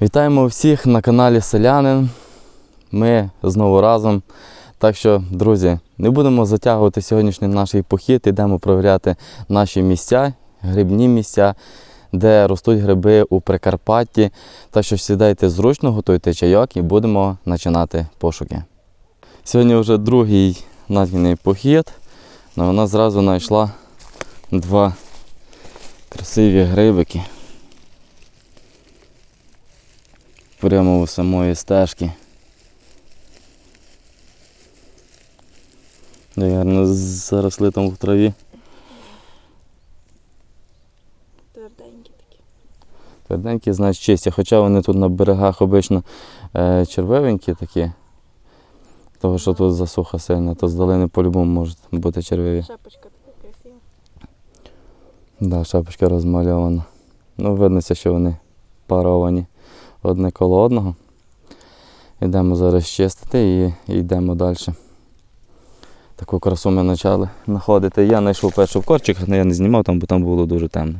Вітаємо всіх на каналі Селянин. Ми знову разом. Так що, друзі, не будемо затягувати сьогоднішній наш похід. Йдемо провіряти наші місця, грибні місця, де ростуть гриби у Прикарпатті. Так що сідайте зручно, готуйте чайок і будемо починати пошуки. Сьогодні вже другий названий похід. але вона зразу знайшла два красиві грибики. Прямо у самої стежки. Гарно заросли там в траві. Тверденькі такі. Тверденькі, значить чисті. Хоча вони тут на берегах обично е, червивенькі такі. Того, що тут засуха сильна, то з долини по-любому можуть бути червиві. Шапочка така красива. Да, шапочка розмальована. Ну, виднося, що вони паровані одне коло одного. Йдемо зараз чистити і і йдемо далі. Таку красу ми почали знаходити. Я знайшов першу в корчиках, але я не знімав там, бо там було дуже темно.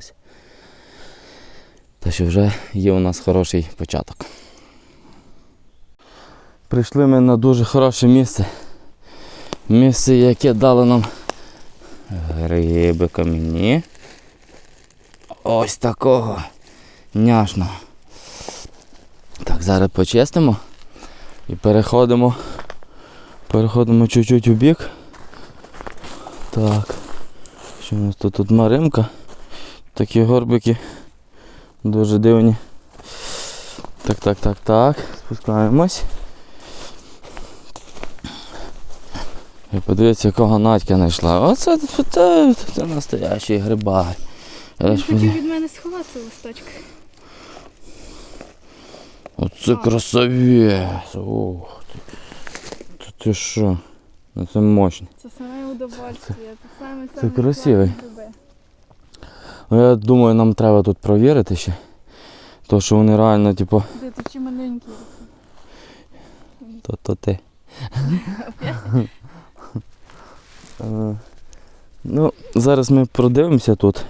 Та що вже є у нас хороший початок. Прийшли ми на дуже хороше місце. Місце, яке дало нам гриби камінні. Ось такого няшного. Зараз почистимо і переходимо. Переходимо чуть-чуть у бік. Так. Що у нас тут? Тут маримка. Такі горбики. Дуже дивні. Так, так, так, так. Спускаємось. І подивіться, якого Надька знайшла. Оце це, це, це настоящий грибар. Я Він хотів від мене сховатися листочка. Оце А. красавець. Ух ти. Та ти що? Ну це мощно. Це саме удовольствие. Це саме це красивий. Ну я думаю, нам треба тут провірити ще. То що вони реально, типу, Де тут чи маленькі. то, то ти. Е, Ну, зараз ми продивимося тут.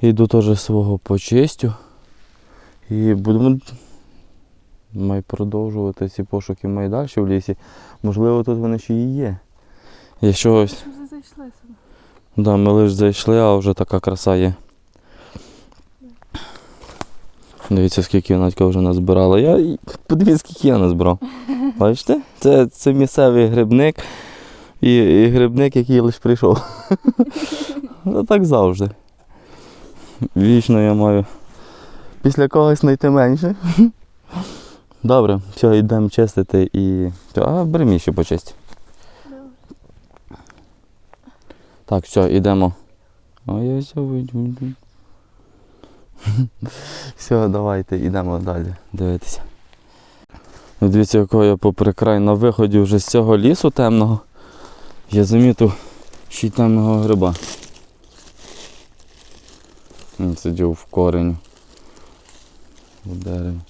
Йду теж свого почистю. І будемо май продовжувати ці пошуки май далі в лісі. Можливо, тут вони ще і є. Якщо ось. Вже зайшли сюди? Да, ми лише зайшли, а вже така краса є. Дивіться, скільки Надька вже назбирала. Я... Подивіться, скільки я назбирав. Бачите? Це, це місцевий грибник і, і грибник, який лише прийшов. Ну так завжди. Вічно я маю після когось знайти менше. Добре, все, йдемо чистити і. А, бери мій ще. Добре. Так, все, йдемо. Ой, я все вийду. Все, давайте йдемо далі дивитися. Ну, Дивіться, якого я попри край на виході вже з цього лісу темного. Я замітив ще й темного гриба. Він сидів в корені. В дереві.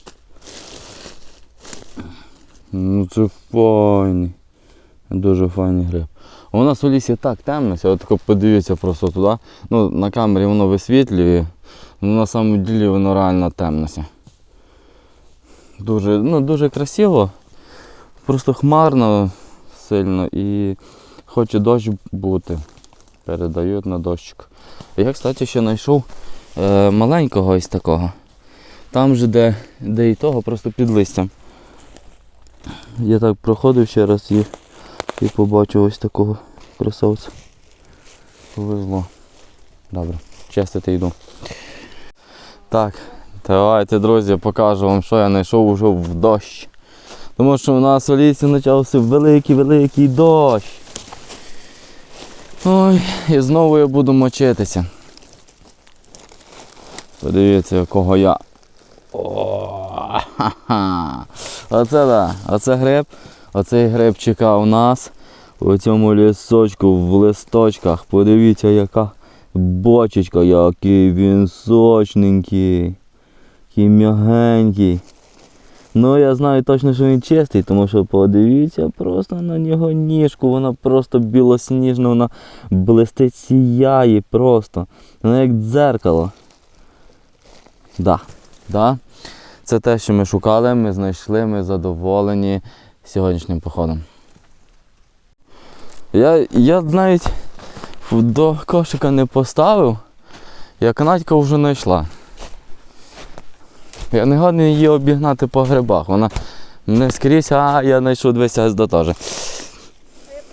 Ну це файний. Дуже файний гриб. У нас у лісі так темно, от тако подивіться просто туди. Ну, на камері воно висвітлює, але на самому ділі воно реально темнося. Дуже, ну, дуже красиво, просто хмарно сильно і хоче дощ бути. Передають на дощик. Я, кстати, ще знайшов е, маленького ось такого. Там же, де, де і того, просто під листям. Я так проходив ще раз і і побачив ось такого красавця. Повезло. Добре, чистити йду. Так, давайте, друзі, покажу вам, що я знайшов уже в дощ. Тому що у нас у лісі почався великий-великий дощ. Ой, і знову я буду мочитися. Подивіться, якого я. О, ха-ха. Оце да, оце гриб. Оцей гриб чекав нас у цьому лісочку в листочках. Подивіться, яка бочечка, який він сочненький, який м'ягенький. Ну я знаю точно, що він чистий, тому що подивіться просто на нього ніжку, вона просто білосніжна, вона блистить сіяє просто. Вона як дзеркало. Да, да. Це те, що ми шукали, ми знайшли, ми задоволені сьогоднішнім походом. Я, я навіть до кошика не поставив, як Надька вже знайшла. Я не годний її обігнати по грибах. Вона не скрізь, а я знайшов 200 до теж.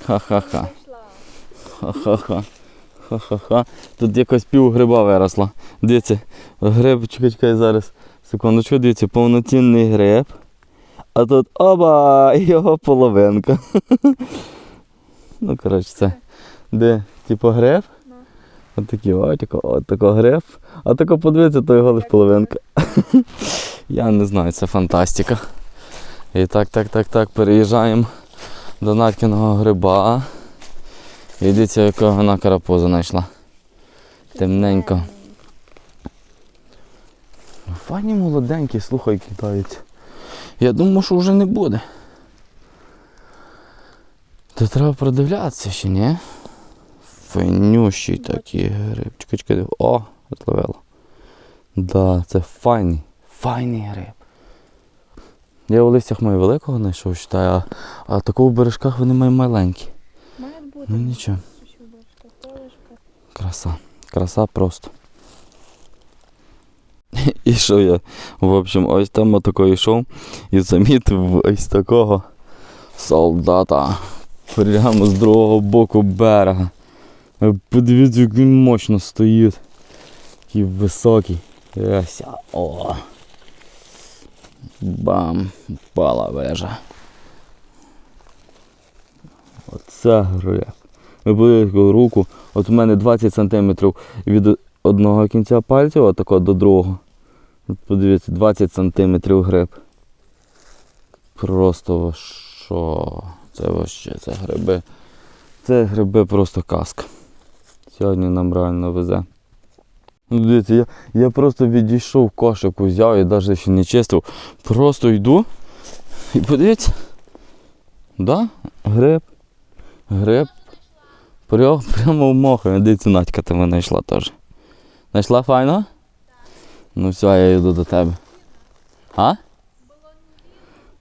Ха-ха-ха. Ха-ха-ха. Ха-ха-ха. Тут якось пів гриба виросло. Дивіться, гриб, чекай, чекай зараз. Секундочку, дивіться, повноцінний гриб. А тут оба! Його половинка. Ну, коротше, це. Де, типу, гриб? Ну. От такі, о, тако, от тако гриб. А тако подивіться, то його лиш половинка. Я не знаю, це фантастика. І так, так, так, так, переїжджаємо до Надькиного гриба. І дивіться, якого вона карапуза знайшла. Темненько. Фані молоденькі, слухай, кидаються. Я думав, що вже не буде. Та треба продивлятися ще, ні? Файнющий такий гриб. Чекай, чекай. О, зловила. Да, це файний. Файний гриб. Я у листях маю великого знайшов, вважаю, а, а такого в бережках вони мають маленькі. Має бути. Ну нічого. Краса. Краса просто. І що я? В общем, ось там отако йшов і замітив ось такого солдата. Прямо з другого боку берега. Подивіться, як він мощно стоїть. Такий високий. Ось, о. Бам! Пала вежа. Оце гриб. Ви подивіться руку. От у мене 20 см від одного кінця пальця, отако до другого. Подивіться, 20 см гриб. Просто що? Це вообще, це гриби. Це гриби просто казка. Сьогодні нам реально везе. Ну, дивіться, я, я просто відійшов кошик, взяв і навіть ще не чистив. Просто йду і подивіться. Да? Гриб. Гриб. Прямо, в моху. Дивіться, Надька там мене йшла теж. Знайшла файно? Ну все, я йду до тебе. А?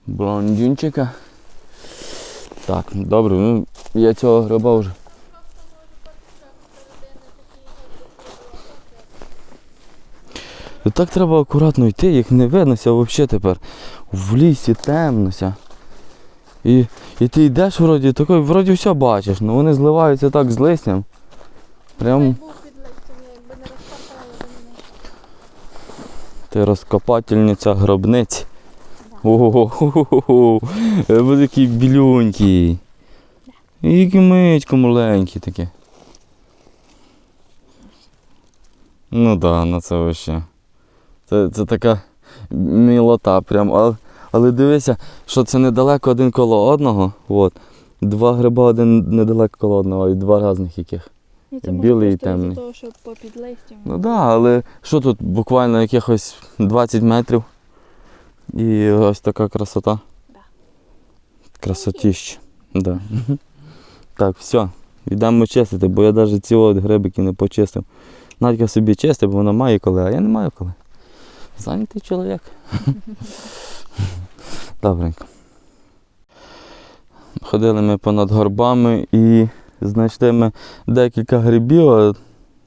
Блондинчика. Так, добре, ну я цього гриба вже. І Так треба акуратно йти, їх не виднося взагалі тепер. В лісі темнося. І, і ти йдеш вроді, такий, вроді все бачиш, але вони зливаються так з листям. Прям Був під листям, я якби не розпакувала, то не знайшла. Ти розкопательниця гробниць. Ого, буде такий білюнький. І який митько маленький таке. Ну да, на це вообще. Це, це така мілота прям. Але, але дивися, що це недалеко один коло одного. От. Два гриба один недалеко коло одного і два різних яких. Це Білий і темний. того, що попід листям. Ну так, да, але що тут буквально якихось 20 метрів. І ось така красота. Да. Красотіща. Да. Так, все. Йдемо чистити, бо я навіть ці от грибики не почистив. Надька собі чистить, бо вона має коли, а я не маю коли. Зайнятий чоловік. Добренько. Ходили ми понад горбами і знайшли ми декілька грибів, а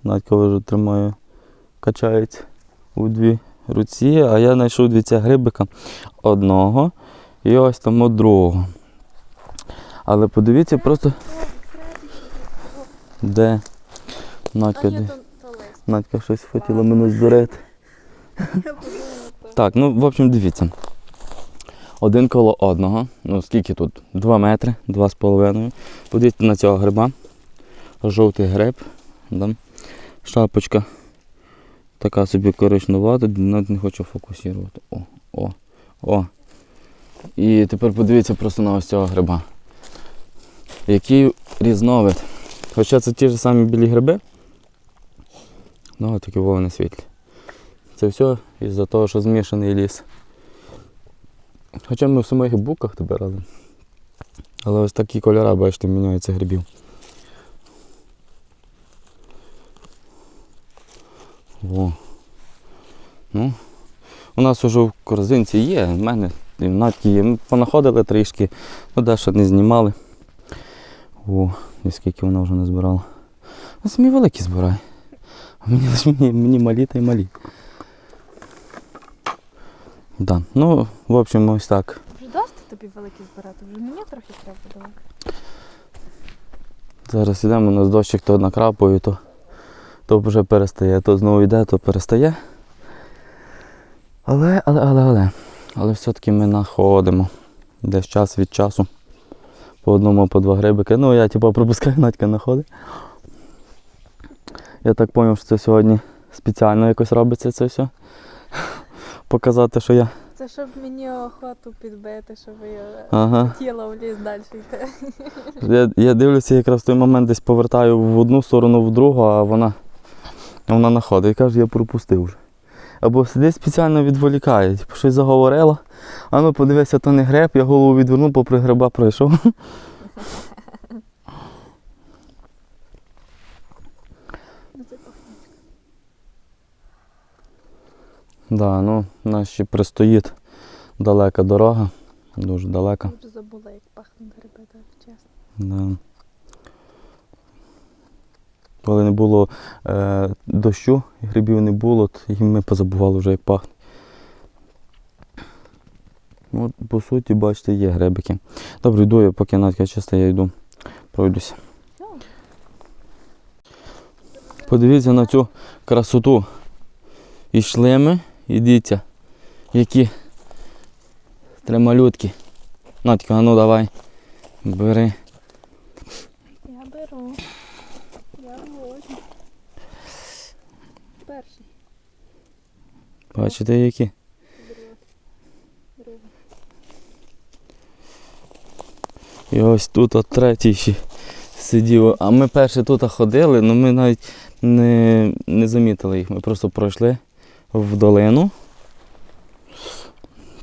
Надька вже тримає, качається у дві руці, а я знайшов дивіться грибика одного і ось там от другого. Але подивіться просто де. Надька, де? Надька щось хотіла мене здурити. Так, ну в общем, дивіться. Один коло одного. Ну скільки тут? Два метри, два з половиною. Подивіться на цього гриба. Жовтий гриб. Да? Шапочка. Така собі коричнувата, навіть не хочу фокусувати. О, о, о. І тепер подивіться просто на ось цього гриба. Який різновид. Хоча це ті ж самі білі гриби. Ну, такі вони світлі. Це все із-за того, що змішаний ліс. Хоча ми в самих буках тепер, але. Але ось такі кольори, бачите, міняються грибів. Во. Ну, У нас вже в корзинці є, в мене Надьки є. Ми понаходили трішки, ну дещо не знімали. О, і скільки вона вже не збирала. Самі великі збирай. А мені, мені, мені малі та й малі. Да. Ну, в общем, ось так. Вже досить тобі великі збирати, вже мені трохи треба було. Зараз йдемо, у нас дощик то накрапує, то, то вже перестає, то знову йде, то перестає. Але, але, але, але. Але все-таки ми знаходимо. Десь час від часу. По одному, по два грибики. Ну, я типу пропускаю, Надька знаходить. Я так зрозумів, що це сьогодні спеціально якось робиться це все. Показати, що я. Це щоб мені охоту підбити, щоб я Ага. хотіла в ліс далі йти. Я, я дивлюся, якраз в той момент десь повертаю в одну сторону, в другу, а вона, вона находить і каже, я пропустив вже. Або сидить спеціально відволікає, типу, щось заговорила, а ну подивися, то не греб, я голову відвернув, попри гриба пройшов. Ну, це пахне. Да, ну, у нас ще пристоїть далека дорога, дуже далека. Вже забула, як пахнуть гриби, так чесно. Да. Коли не було е, дощу, грибів не було, то і ми позабували вже, як пахне. От, по суті, бачите, є грибики. Добре, йду я, поки Надька чиста, я йду, пройдуся. Подивіться на цю красоту. Ішли ми, і дивіться, які три малютки. Надька, а ну давай, бери. Я беру. Я возьму. Перший. Бачите, які? Другий. Другий. І ось тут от третій ще сидів. А ми перші тут ходили, але ми навіть не, не замітили їх. Ми просто пройшли в долину.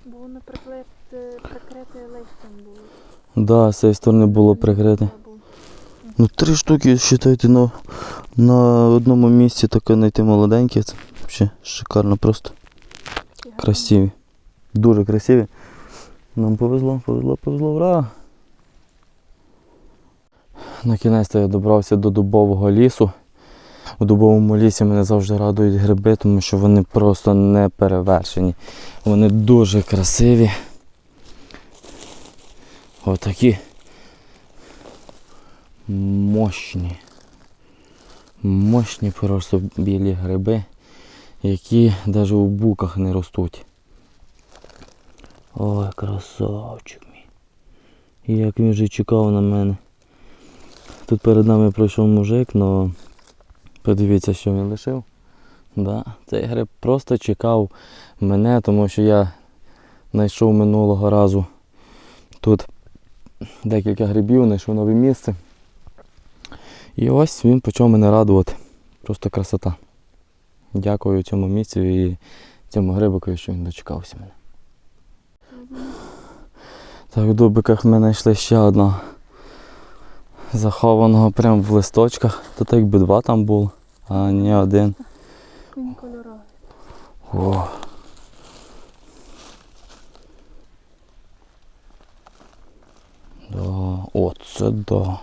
Бо воно прикрите, прикрите листям було. Да, з цієї сторони було прикрите. Ну, три штуки, вважайте, на, на одному місці таке знайти молоденькі. Це взагалі шикарно, просто красиві. Дуже красиві. Нам повезло, повезло, повезло, ура! На кінець я добрався до дубового лісу. У дубовому лісі мене завжди радують гриби, тому що вони просто не перевершені. Вони дуже красиві. Отакі мощні. Мощні просто білі гриби, які навіть у буках не ростуть. Ой, красавчик мій. Як він вже чекав на мене. Тут перед нами пройшов мужик, але подивіться, що він лишив. Да, цей гриб просто чекав мене, тому що я знайшов минулого разу тут декілька грибів, знайшов нове місце. І ось він почав мене радувати. Просто красота. Дякую цьому місцю і цьому грибику, що він дочекався мене. Так, в дубиках ми знайшли ще одного захованого прямо в листочках. Тут якби два там було, а не один. Він кольоровий. О. Да, оце да.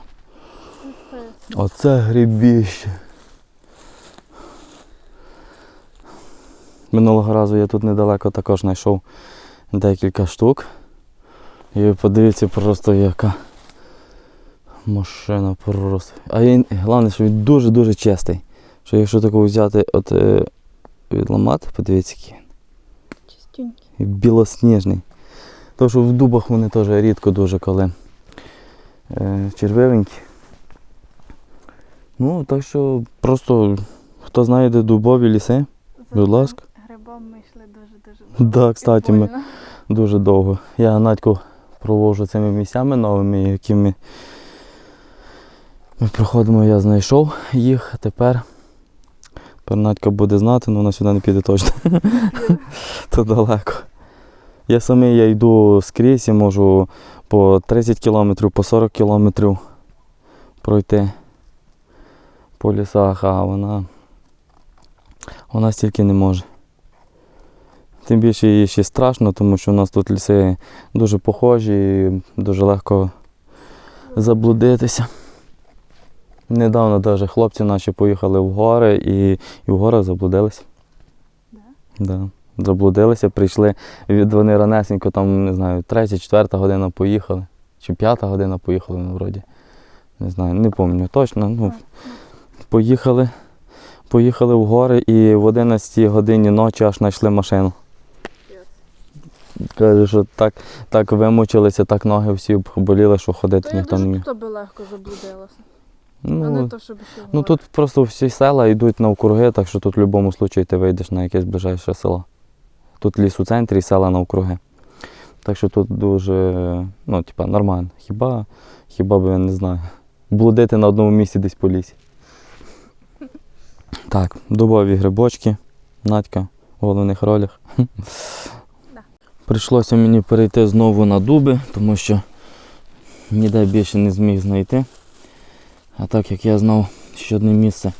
Оце грибіще. Минулого разу я тут недалеко також знайшов декілька штук. І подивіться просто яка машина просто. А він, головне, що він дуже-дуже чистий. Що якщо такого взяти, от е, відламати, подивіться який. він. чистюнький. І білосніжний. То, що в дубах вони теж рідко дуже коли е, червивенькі. Ну, так що просто хто знає, де дубові ліси, За Будь ласка. Грибом ми йшли дуже-дуже Да, довго. кстати, ми- дуже довго. Я Надьку провожу цими місцями новими, якими ми проходимо, я знайшов їх, тепер. Надька буде знати, але вона сюди не піде точно. То далеко. Я самий я йду скрізь, я можу по 30 кілометрів, по 40 кілометрів пройти по лісах, а вона, вона стільки не може. Тим більше їй ще страшно, тому що у нас тут ліси дуже похожі і дуже легко заблудитися. Недавно навіть хлопці наші поїхали в гори і, і в горах заблудилися. Да? Да. Заблудилися, прийшли від вони ранесенько, там, не знаю, третя, четверта година поїхали. Чи п'ята година поїхали, ну, вроді. Не знаю, не пам'ятаю точно. Ну, поїхали, поїхали в гори і в 11 годині ночі аж знайшли машину. Каже, що так, так вимучилися, так ноги всі боліли, що ходити То ніхто не міг. тут би легко заблудилася. А не Ну, то, щоб ще ну тут просто всі села йдуть навкруги, так що тут в будь-якому випадку ти вийдеш на якесь ближайше село. Тут ліс у центрі і села навкруги. Так що тут дуже, ну, типа, нормально. Хіба, хіба би я не знаю. Блудити на одному місці десь по лісі. Так, дубові грибочки, Надька в головних ролях. Да. Прийшлося мені перейти знову на дуби, тому що ніде більше не зміг знайти. А так як я знав ще одне місце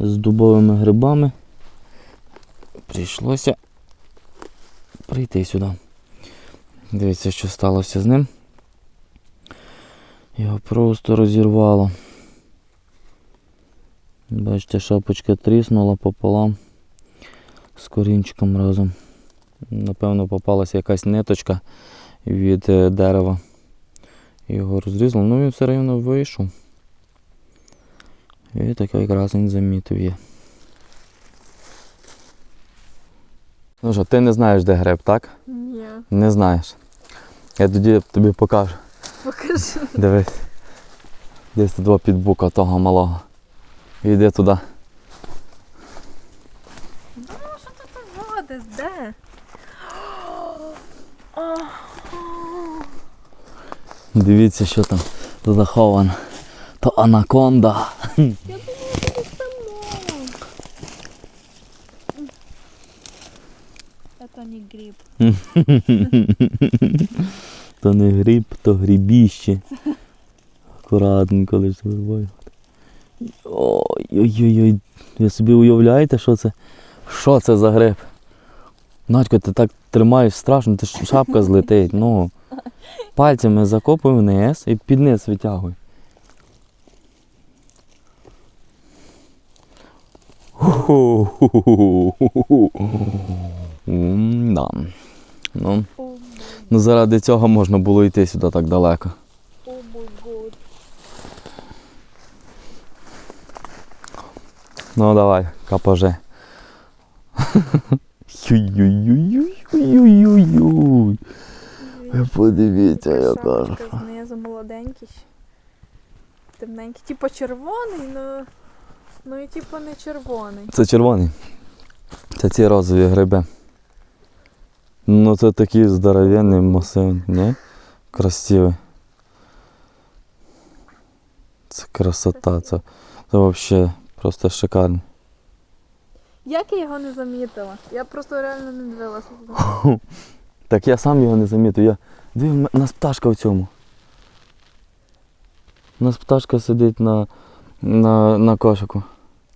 з дубовими грибами, прийшлося прийти сюди. Дивіться, що сталося з ним. Його просто розірвало. Бачите, шапочка тріснула пополам з корінчиком разом. Напевно, попалася якась ниточка від е, дерева. Його розрізало. Ну він все рівно вийшов. І такий красень замітив є. Ну що, ти не знаєш, де гриб, так? Ні, Не знаєш. Я тоді тобі покажу. покажи. Дивись. Десь тут два підбука того малого. Йди туди. Ну, що тут води? Де? О, Дивіться, що там заховано. То анаконда. Я думала, це. Это не гриб. То не гриб, то грибіще. Акуратненько лиш вирваю. Ой-ой-ой. Ви собі уявляєте, що це? Що це за гриб? Надько, ти так тримаєш страшно, ти ж шапка злетить. Ну. Пальцями закопуй вниз і під низ витягуй. М-да. Ну, ну, заради цього можна було йти сюди так далеко. Ну давай, капоже. Ой-ой-ой-ой-ой-ой-ой. Ви подивіться, яка. Шапочка знизу молоденький. Темненький. Типа червоний, ну. Ну і типа не червоний. Це червоний. Це ці розові гриби. Ну це такий здоровенний масив, ні? Красивий. Це красота, це, це взагалі просто шикарно. Як я його не замітила? Я просто реально не дивилася. Так я сам його не замітив. Я... Диви, у нас пташка в цьому. У нас пташка сидить на, на, на кошику.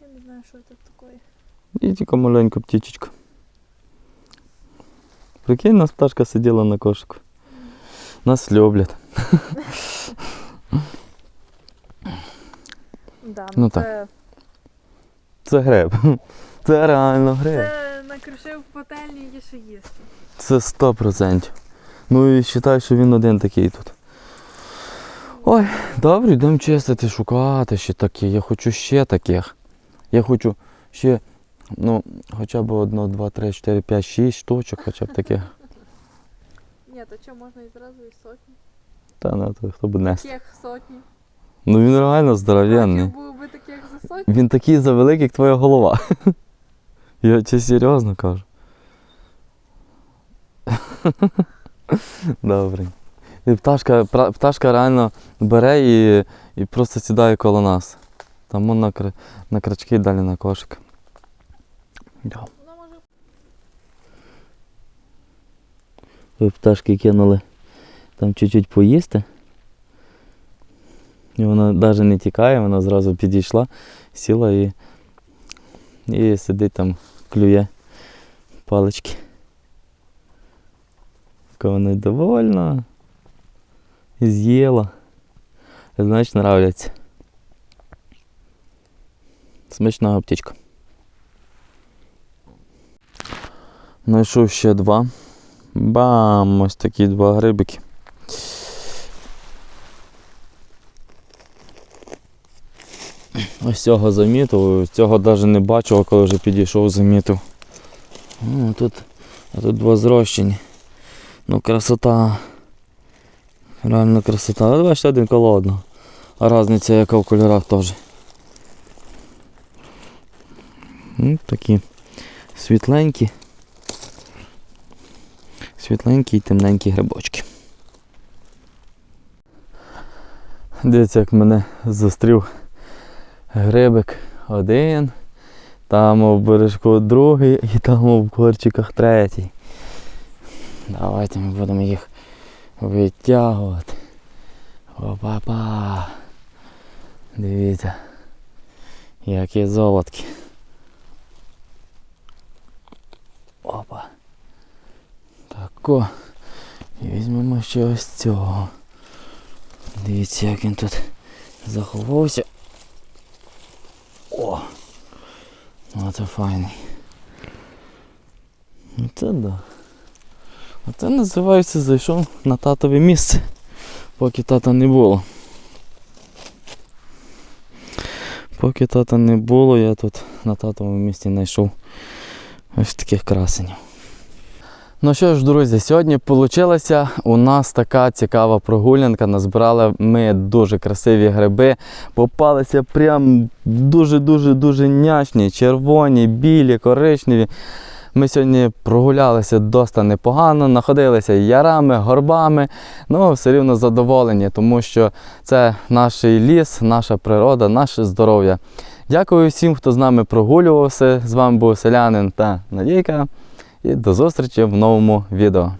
Я не знаю, що це таке. І тільки маленька птічечка. Прикинь, у нас пташка сиділа на кошику. Нас люблять. Да, Ну ну, так. це, Це гриб. Це реально гриб. це накришив пательню є що їсти. Це 100%. Ну і вважаю, що він один такий тут. Ой, добре, йдемо чистити, шукати ще такі. Я хочу ще таких. Я хочу ще, ну, хоча б одно, два, три, чотири, п'ять, шість штучок, хоча б таких. Ні, то що можна і зразу і сотні. Та ну, то хто б нести. Таких сотні. Ну він реально здоровенний. був би таких за сотні. Він такий завеликий, як твоя голова. Я тебе серйозно кажу. Добре. І пташка, пташка реально бере і, і просто сідає коло нас. Там он на, на крачки далі на кошик. Да. Ви пташки кинули там чуть-чуть поїсти. І вона навіть не тікає, вона зразу підійшла, сіла і, і сидить там, клює палички. Яка вона довольна. З'їла. Значить, нравляться. Смачна птичка. Знайшов ще два. Бам! Ось такі два грибики. Ось цього замітив, цього навіть не бачив, коли вже підійшов, замітив. О, тут, а тут два зрощені. Ну красота. Реально красота. Але бачите, один коло одного. А різниця яка в кольорах теж. Ну, такі світленькі. Світленькі і темненькі грибочки. Дивіться, як мене зустрів грибик один, там у бережку другий і там у корчиках третій. Давайте ми будемо їх витягувати. Опа-па. Дивіться. Які золотки. Опа. Тако. І візьмемо ще ось цього. Дивіться, як він тут заховався. О! Оце файний. Оце да. Оце називається зайшов на татове місце, поки тата не було. Поки тата не було, я тут на татовому місці знайшов ось таких красенів. Ну що ж, друзі, сьогодні вийшла у нас така цікава прогулянка. Назбирали ми дуже красиві гриби. Попалися прям дуже-дуже дуже нячні, червоні, білі, коричневі. Ми сьогодні прогулялися досить непогано, находилися ярами, горбами, ну все рівно задоволені, тому що це наш ліс, наша природа, наше здоров'я. Дякую всім, хто з нами прогулювався. З вами був селянин та Надійка. І до зустрічі в новому відео.